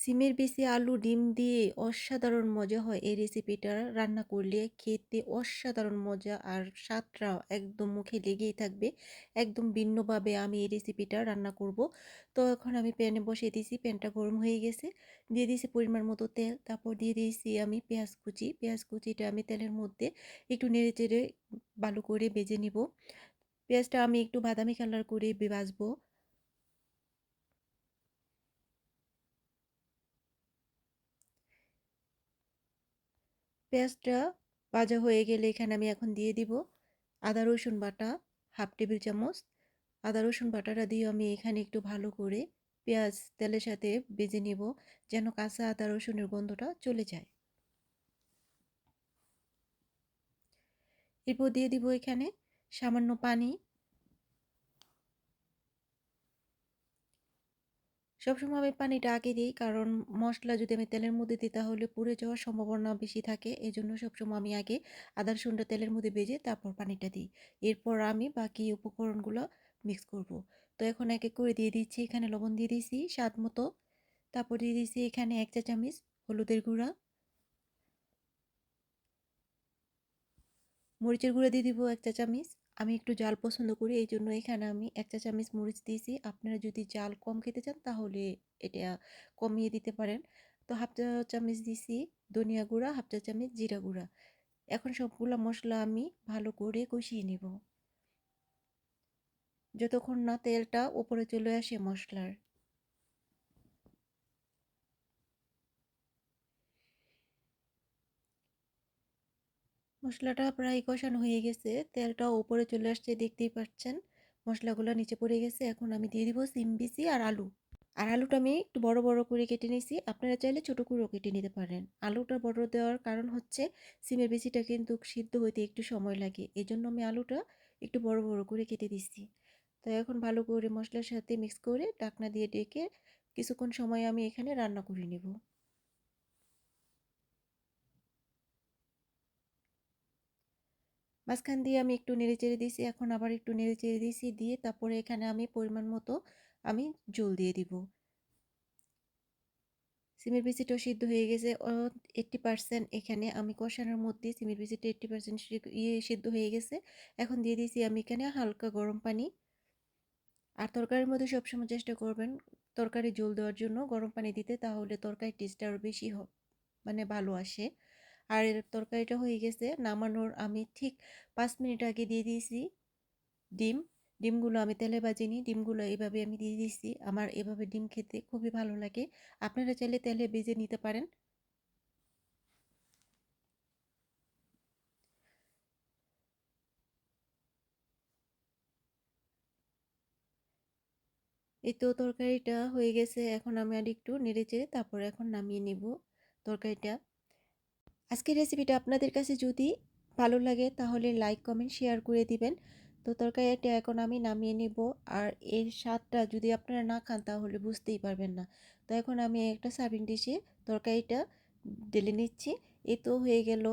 সিমের বেশি আলু, ডিম দিয়ে অসাধারণ মজা হয় এই রেসিপিটা রান্না করলে। খেতে অসাধারণ মজা আর স্বাদটাও একদম মুখে লেগেই থাকবে। একদম ভিন্নভাবে আমি এই রেসিপিটা রান্না করব। তো এখন আমি প্যানে বসিয়ে দিয়েছি প্যানটা গরম হয়ে গেছে। দিয়ে দিয়েছি পরিমাণ মতো তেল, তারপর দিয়ে দিয়েছি আমি পেঁয়াজ কুচি। পেঁয়াজ কুচিটা আমি তেলের মধ্যে একটু নেড়ে চেড়ে ভালো করে বেজে নিব। পেঁয়াজটা আমি একটু বাদামি কালার করে ভাজবো পেঁয়াজটা ভাজা হয়ে গেলে এখানে আমি এখন দিয়ে দিব আদা, রসুন বাটা, হাফ টেবিল চামচ। আদা, রসুন বাটাটা দিয়ে আমি এখানে একটু ভালো করে পেঁয়াজ তেলের সাথে বেজে নেব যেন কাঁচা আদা, রসুনের গন্ধটা চলে যায়। এরপর দিয়ে দিব এখানে সামান্য পানি সবসময় আমি পানিটা আগে দিই। কারণ মশলা যদি আমি তেলের মধ্যে দিই, তাহলে পুড়ে যাওয়ার সম্ভাবনা বেশি থাকে। এই জন্য সবসময় আমি আগে আদা, রসুনটা তেলের মধ্যে ভেজে তারপর পানিটা দিই। এরপর আমি বাকি উপকরণগুলো মিক্স করব। তো এখন এক এক করে দিয়ে দিচ্ছি। এখানে লবণ দিয়ে দিয়েছি স্বাদ মতো। তারপর দিয়ে দিয়েছি এখানে এক চা চামচ হলুদের গুঁড়া। মরিচের গুঁড়া দিয়ে দিব এক চা চামচ। আমি একটু জাল পছন্দ করি এই জন্য এখানে আমি এক চা চামচ মরিচ দিয়েছি। আপনারা যদি জাল কম খেতে চান, তাহলে এটা কমিয়ে দিতে পারেন। তো হাফ চা চামচ দিয়েছি ধনিয়া গুঁড়া, হাফ চা চামচ জিরা গুঁড়া। এখন সবগুলো মশলা আমি ভালো করে কষিয়ে নেব। যতক্ষণ না তেলটা উপরে চলে আসে মশলার। মশলাটা প্রায় কষানো হয়ে গেছে। তেলটা ওপরে চলে আসছে, দেখতেই পাচ্ছেন। মশলাগুলো নিচে পড়ে গেছে। এখন আমি দিয়ে দিব সিম বিচি আর আলু। আর আলুটা আমি একটু বড় বড় করে কেটে নিয়েছি আপনারা চাইলে ছোটো করেও কেটে নিতে পারেন। আলুটা বড় দেওয়ার কারণ হচ্ছে, সিমের বিচিটা কিন্তু সিদ্ধ হইতে একটু সময় লাগে। এই জন্য আমি আলুটা একটু বড় বড় করে কেটে দিচ্ছি তো এখন ভালো করে মশলার সাথে মিক্স করে ডাকনা দিয়ে ডেকে কিছুক্ষণ সময় আমি এখানে রান্না করে নেব। মাঝখান দিয়ে আমি একটু নেড়ে চেড়ে দিয়েছি, এখন আবার একটু নেড়ে চেড়ে দিয়েছি, দিয়ে তারপরে এখানে আমি পরিমাণ মতো আমি জল দিয়ে দিব। সিমের বিচিটাও সিদ্ধ হয়ে গেছে। এইট্টি পার্সেন্ট এখানে আমি কষানোর মধ্যে সিমের বিচিটা এইট্টি পার্সেন্ট ইয়ে সিদ্ধ হয়ে গেছে। এখন দিয়ে দিয়েছি আমি এখানে হালকা গরম পানি। আর তরকারির মধ্যে সবসময় চেষ্টা করবেন তরকারি জল দেওয়ার জন্য গরম পানি দিতে, তাহলে তরকারির টেস্টটা আরও বেশি মানে ভালো আসে। আর এর তরকারিটা হয়ে গেছে। নামানোর আমি ঠিক পাঁচ মিনিট আগে দিয়ে দিয়েছি ডিম। ডিমগুলো আমি তেলে বাজিনি ডিমগুলো এভাবে আমি দিয়ে দিয়েছি। আমার এভাবে ডিম খেতে খুবই ভালো লাগে। আপনারা চাইলে তেলে ভেজে নিতে পারেন। এই তো তরকারিটা হয়ে গেছে। এখন আমি আর একটু নেড়ে চেড়ে তারপর এখন নামিয়ে নেব তরকারিটা। আজকের রেসিপিটা আপনাদের কাছে যদি ভালো লাগে, তাহলে লাইক কমেন্ট শেয়ার করে দিবেন। তো তরকারিটা এখন আমি নামিয়ে নেব, আর এর স্বাদটা যদি আপনারা না খান, তাহলে বুঝতেই পারবেন না। তো এখন আমি একটা সার্ভিং ডিশে তরকারিটা ঢেলে নিচ্ছি। এ তো হয়ে গেল